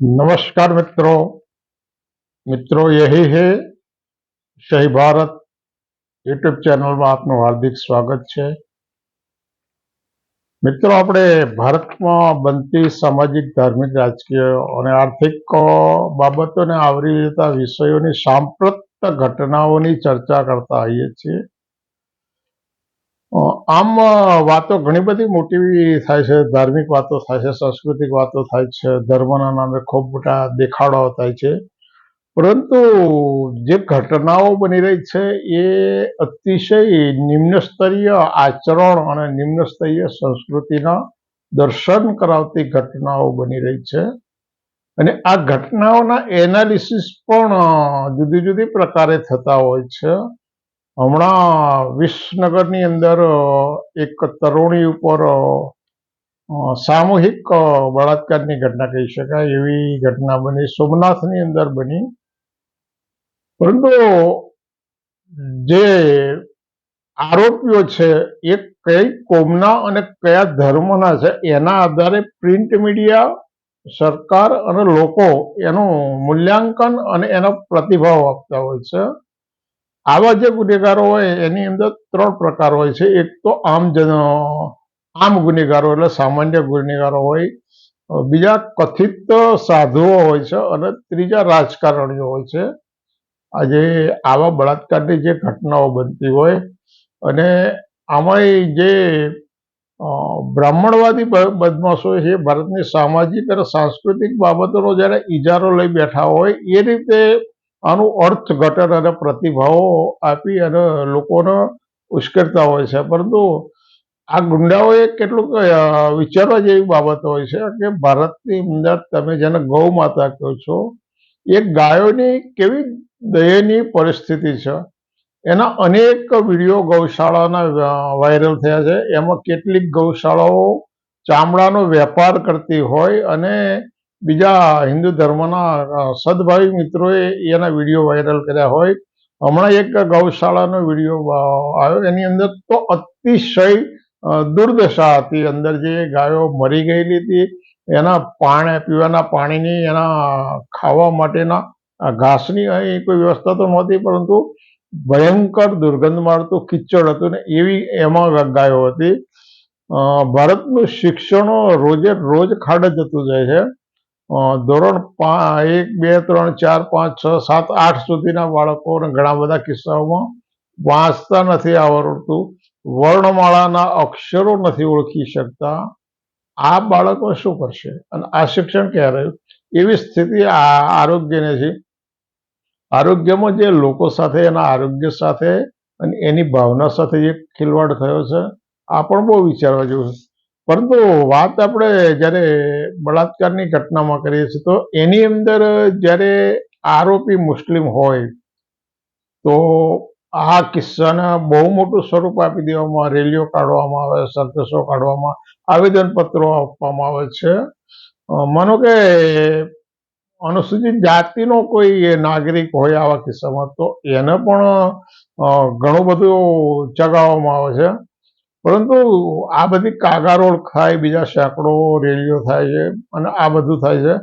નમસ્કાર મિત્રો. મિત્રો, યહી હે શહી ભારત યુટ્યુબ ચેનલમાં આપનું હાર્દિક સ્વાગત છે. મિત્રો, આપણે ભારતમાં બનતી સામાજિક, ધાર્મિક, રાજકીય અને આર્થિક બાબતોને આવરી લેતા વિષયોની સાંપ્રત ઘટનાઓની ચર્ચા કરતા આવીએ છીએ. આમ વાતો ઘણી બધી મોટી થાય છે, ધાર્મિક વાતો થાય છે, સાંસ્કૃતિક વાતો થાય છે, ધર્મના નામે ખૂબ મોટા દેખાડાઓ થાય છે. પરંતુ જે ઘટનાઓ બની રહી છે એ અતિશય નિમ્ન સ્તરીય આચરણ અને નિમ્ન સ્તરીય સંસ્કૃતિના દર્શન કરાવતી ઘટનાઓ બની રહી છે. અને આ ઘટનાઓના એનાલિસિસ પણ જુદી જુદી પ્રકારે થતા હોય છે. હમણાં વિસનગરની અંદર એક તરુણી ઉપર સામૂહિક બળાત્કારની ઘટના કહી શકાય, એવી ઘટના બની, સોમનાથની અંદર બની. પરંતુ જે આરોપીઓ છે, એ કઈ કોમના અને કયા ધર્મના છે, એના આધારે પ્રિન્ટ મીડિયા, સરકાર અને લોકો એનું મૂલ્યાંકન અને એનો પ્રતિભાવ આપતા હોય છે. આવા જે ગુનેગારો હોય, એની અંદર ત્રણ પ્રકાર હોય છે. એક તો આમ જન, આમ ગુનેગારો એટલે સામાન્ય ગુનેગારો હોય. બીજા કથિત સાધુઓ હોય છે અને ત્રીજા રાજકારણીઓ હોય છે. આજે આવા બળાત્કારની જે ઘટનાઓ બનતી હોય અને આમાંય જે બ્રાહ્મણવાદી બદમાશો છે ભારતની સામાજિક અને સાંસ્કૃતિક બાબતોનો જ્યારે ઇજારો લઈ બેઠા હોય, એ રીતે આનું અર્થઘટન અને પ્રતિભાવો આપી અને લોકોને ઉશ્કેરતા હોય છે. પરંતુ આ ગુંડાઓએ કેટલુંક અ, વિચારવા જેવી બાબત હોય છે કે ભારતની અંદર તમે જેને ગૌ માતા કહો છો એ ગાયોની કેવી દયનીય પરિસ્થિતિ છે? એના અનેક વીડિયો ગૌશાળાના વાયરલ થયા છે. એમાં કેટલીક ગૌશાળાઓ ચામડાનો વેપાર કરતી હોય અને બીજા હિન્દુ ધર્મના સદભાવી મિત્રોએ એના વીડિયો વાયરલ કર્યા હોય. હમણાં એક ગૌશાળાનો વીડિયો આવ્યો. એની અંદર તો અતિશય દુર્દશા હતી. અંદર જે ગાયો મરી ગયેલી હતી, એના પાણી, પીવાના પાણીની, એના ખાવા માટેના ઘાસની અહીં કોઈ વ્યવસ્થા તો નહોતી, પરંતુ ભયંકર દુર્ગંધ મારતું કિચડ હતું ને એવી એમાં ગાયો હતી. ભારતનું શિક્ષણ રોજે રોજ ખાડ જતું જાય છે. ધોરણ એક, બે, ત્રણ, ચાર, પાંચ, છ, સાત, આઠ સુધીના બાળકોને ઘણા બધા કિસ્સાઓમાં વાંચતા નથી આવડતું. વર્ણમાળાના અક્ષરો નથી ઓળખી શકતા. આ બાળકો શું કરશે? અને આ શિક્ષણ ક્યાં રહ્યું? એવી સ્થિતિ આ આરોગ્યની છે. આરોગ્યમાં જે લોકો સાથે, એના આરોગ્ય સાથે અને એની ભાવના સાથે જે ખિલવાડ થયો છે, આ પણ બહુ વિચારવા જેવું છે. પરંતુ વાત આપણે જ્યારે બળાત્કારની ઘટનામાં કરીએ છીએ, તો એની અંદર જ્યારે આરોપી મુસ્લિમ હોય, તો આ કિસ્સાને બહુ મોટું સ્વરૂપ આપી દેવામાં, રેલીઓ કાઢવામાં આવે, સરઘસો કાઢવામાં, આવેદનપત્રો આપવામાં આવે છે. માનો કે અનુસૂચિત જાતિનો કોઈ નાગરિક હોય આવા કિસ્સામાં, તો એને પણ ઘણું બધું ચગાવવામાં આવે છે. પરંતુ આ બધી કાગારોળ ખાય, બીજા સેંકડો રેલીઓ થાય છે અને આ બધું થાય છે.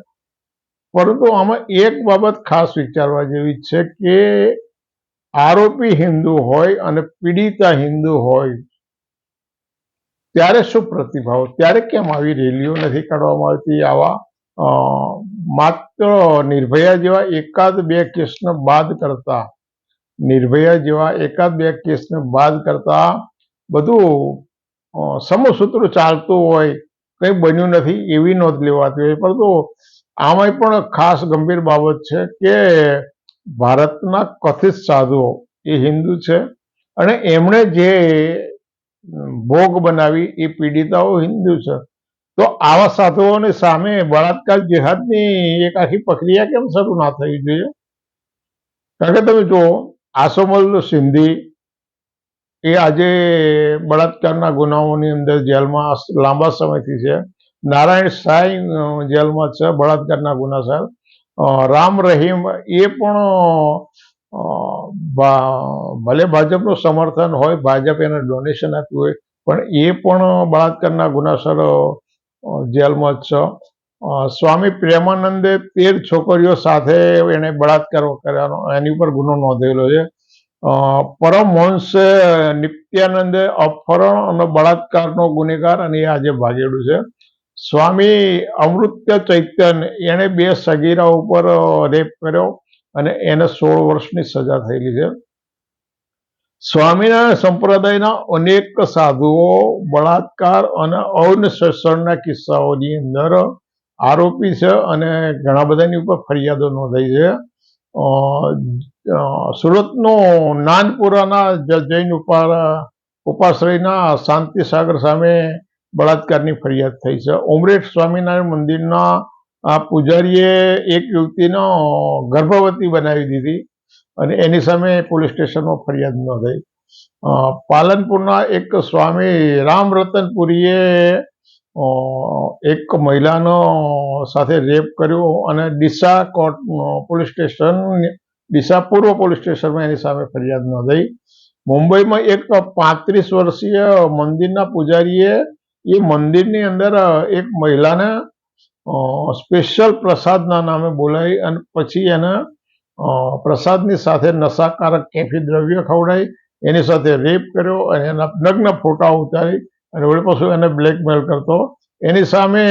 પરંતુ આમાં એક બાબત ખાસ વિચારવા જેવી છે કે આરોપી હિન્દુ હોય અને પીડિતા હિન્દુ હોય, ત્યારે શું પ્રતિભાવ? ત્યારે કેમ આવી રેલીઓ નથી કાઢવામાં આવતી? આવા માત્ર નિર્ભયા જેવા એકાદ બે કેસને બાદ કરતા, નિર્ભયા જેવા એકાદ બે કેસને બાદ કરતા બધું સમસૂત્ર ચાલતું હોય, કંઈ બન્યું નથી, એવી નોંધ લેવાતી હોય. પરંતુ આમાંય પણ ખાસ ગંભીર બાબત છે કે ભારતના કથિત સાધુઓ એ હિન્દુ છે અને એમણે જે ભોગ બનાવી એ પીડિતાઓ હિન્દુ છે. તો આવા સાધુઓની સામે બળાત્કાર જેહાદની એક આખી પ્રક્રિયા કેમ શરૂ ના થવી જોઈએ? કારણ કે તમે જુઓ, આસોમલ સિંધી એ આજે બળાત્કારના ગુનાઓની અંદર જેલમાં લાંબા સમયથી છે. નારાયણ સાંઈ જેલમાં છે, બળાત્કારના ગુના સાહેબ. રામ રહીમ એ પણ ભલે ભાજપનું સમર્થન હોય, ભાજપ એને ડોનેશન આપ્યું હોય, પણ એ પણ બળાત્કારના ગુનાસર જેલમાં જ છે સ્વામી પ્રેમાનંદે તેર છોકરીઓ સાથે એને બળાત્કાર કર્યાનો, એની ઉપર ગુનો નોંધેલો છે. પરમહંસ નિત્યાનંદે અપહરણ અને બળાત્કારનો ગુનેગાર અને આજે ભાગેલું છે. સ્વામી અમૃત્ય ચૈતન એણે બે સગીરા ઉપર રેપ કર્યો અને એને સોળ વર્ષની સજા થયેલી છે. સ્વામિનારાયણ સંપ્રદાયના અનેક સાધુઓ, બળાત્કાર અને અવન શોષણના કિસ્સાઓની અંદર આરોપી છે અને ઘણા બધાની ઉપર ફરિયાદો નોંધાઈ છે. સુરતનો નાનપુરાના જૈન ઉપા ઉપાશ્રયના શાંતિ સાગર સામે બળાત્કારની ફરિયાદ થઈ છે. ઉમરેઠ સ્વામિનારાયણ મંદિરના આ પૂજારીએ એક યુવતીનો ગર્ભવતી બનાવી દીધી અને એની સામે પોલીસ સ્ટેશનમાં ફરિયાદ નોંધાઈ. પાલનપુરના એક સ્વામી રામરતનપુરીએ અ, એક મહિલાનો સાથે રેપ કર્યો અને Deesa court police station, Deesa પૂર્વ પોલીસ સ્ટેશનમાં એની સામે ફરિયાદ નોંધાઈ. મુંબઈમાં એક પાંત્રીસ વર્ષીય મંદિરના પૂજારીએ એ મંદિરની અંદર એક મહિલાને સ્પેશિયલ પ્રસાદના નામે બોલાવી અને પછી એને પ્રસાદની સાથે નશાકારક કેફી દ્રવ્ય ખવડાવી, એની સાથે રેપ કર્યો અને એના નગ્ન ફોટા ઉતારી અને વળી પાછું એને બ્લેકમેલ કરતો. એની સામે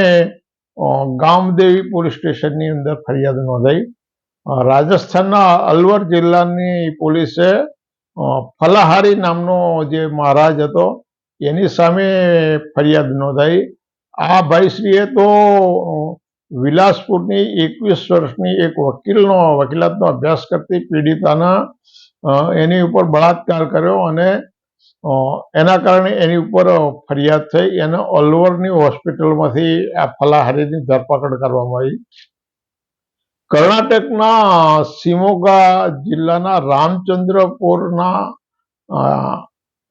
ગામદેવી પોલીસ સ્ટેશનની અંદર ફરિયાદ નોંધાઈ. રાજસ્થાનના અલવર જિલ્લાની પોલીસે ફલાહારી નામનો જે મહારાજ હતો, એની સામે ફરિયાદ નોંધાઈ. આ ભાઈશ્રીએ તો વિલાસપુરની એકવીસ વર્ષની એક વકીલનો, વકીલાતનો અભ્યાસ કરતી પીડિતાના એની ઉપર બળાત્કાર કર્યો અને એના કારણે એની ઉપર ફરિયાદ થઈ એને અલવરની હોસ્પિટલમાંથી આ ફલાહારીની ધરપકડ કરવામાં આવી. કર્ણાટકના શિમોગા જિલ્લાના રામચંદ્રપુરના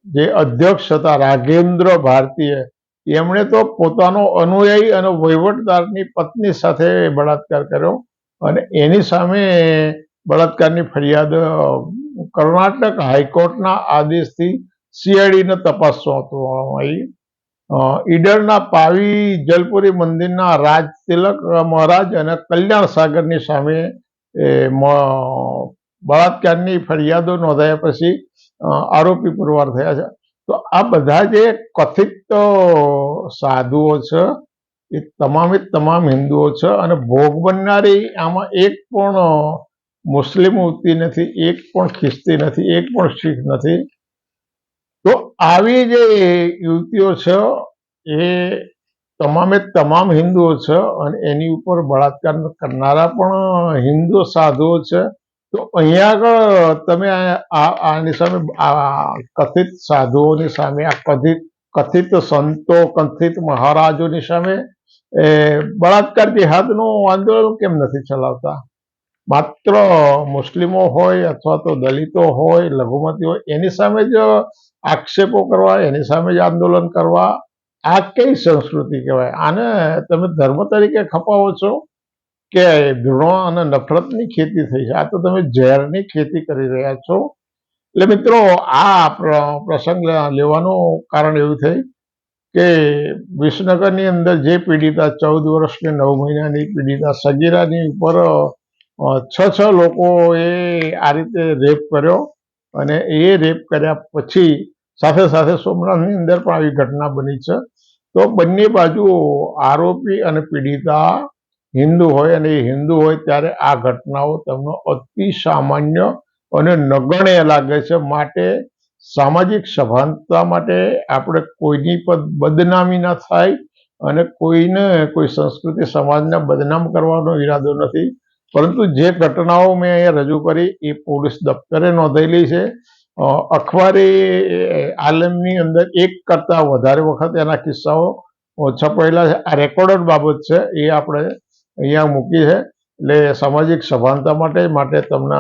જે અધ્યક્ષ હતા રાઘેન્દ્ર ભારતીય, એમણે તો પોતાનો અનુયાયી અને વહીવટદારની પત્ની સાથે બળાત્કાર કર્યો અને એની સામે બળાત્કારની ફરિયાદ કર્ણાટક હાઈકોર્ટના આદેશથી સીઆઈડીને તપાસ સોંપવામાં આવી ઈડરના પાવી જલપુરી મંદિરના રાજ તિલક મહારાજ અને કલ્યાણ સાગરની સામે બળાત્કારની ફરિયાદો નોંધાયા પછી આરોપી પુરવાર થયા છે. તો આ બધા જે કથિત સાધુઓ છે, એ તમામે તમામ હિન્દુઓ છે અને ભોગ બનનારી આમાં એક પણ મુસ્લિમ યુવતી નથી, એક પણ ખ્રિસ્તી નથી, એક પણ શીખ નથી. તો આવી જે યુવતીઓ છે, એ તમામે તમામ હિન્દુઓ છે અને એની ઉપર બળાત્કાર કરનારા પણ હિન્દુ સાધુઓ છે. તો અહીંયા આગળ તમે આની સામે કથિત સાધુઓની સામે, આ કથિત કથિત સંતો, કથિત મહારાજોની સામે, એ બળાત્કાર જિહાદનું આંદોલન કેમ નથી ચલાવતા? માત્ર મુસ્લિમો હોય અથવા તો દલિતો હોય, લઘુમતી હોય, એની સામે જ આક્ષેપો કરવા, એની સામે જ આંદોલન કરવા, આ કઈ સંસ્કૃતિ કહેવાય? આને તમે ધર્મ તરીકે ખપાવો છો કે ઘૃણો અને નફરતની ખેતી થઈ છે? આ તો તમે ઝેરની ખેતી કરી રહ્યા છો. એટલે મિત્રો, આ પ્રસંગ લેવાનું કારણ એવું થઈ કે વિસનગરની અંદર જે પીડિતા ચૌદ વર્ષની નવ મહિનાની પીડિતા સગીરાની ઉપર છ છ લોકોએ આ રીતે રેપ કર્યો અને એ રેપ કર્યા પછી સાથે સાથે સોમનાથની અંદર પણ આવી ઘટના બની છે. તો બંને બાજુ આરોપી અને પીડિતા હિન્દુ હોય અને એ હિન્દુ હોય ત્યારે આ ઘટનાઓ તમને અતિ સામાન્ય અને નગણ્ય લાગે છે. માટે સામાજિક સભાનતા માટે આપણે કોઈની પણ બદનામી ના થાય અને કોઈને કોઈ સંસ્કૃતિ સમાજને બદનામ કરવાનો ઈરાદો નથી. પરંતુ જે ઘટનાઓ મેં અહીંયા રજૂ કરી એ પોલીસ દફતરે નોંધેલી છે. અખબારી આલમની અંદર એક કરતા વધારે વખત એના કિસ્સાઓ છપાયેલા છે. આ રેકોર્ડડ બાબત છે, એ આપણે અહીંયા મૂકી છે. એટલે સામાજિક સભાનતા માટે માટે તમને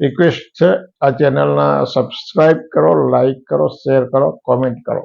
રિક્વેસ્ટ છે. આ ચેનલના સબસ્ક્રાઈબ કરો લાઈક કરો શેર કરો કોમેન્ટ કરો.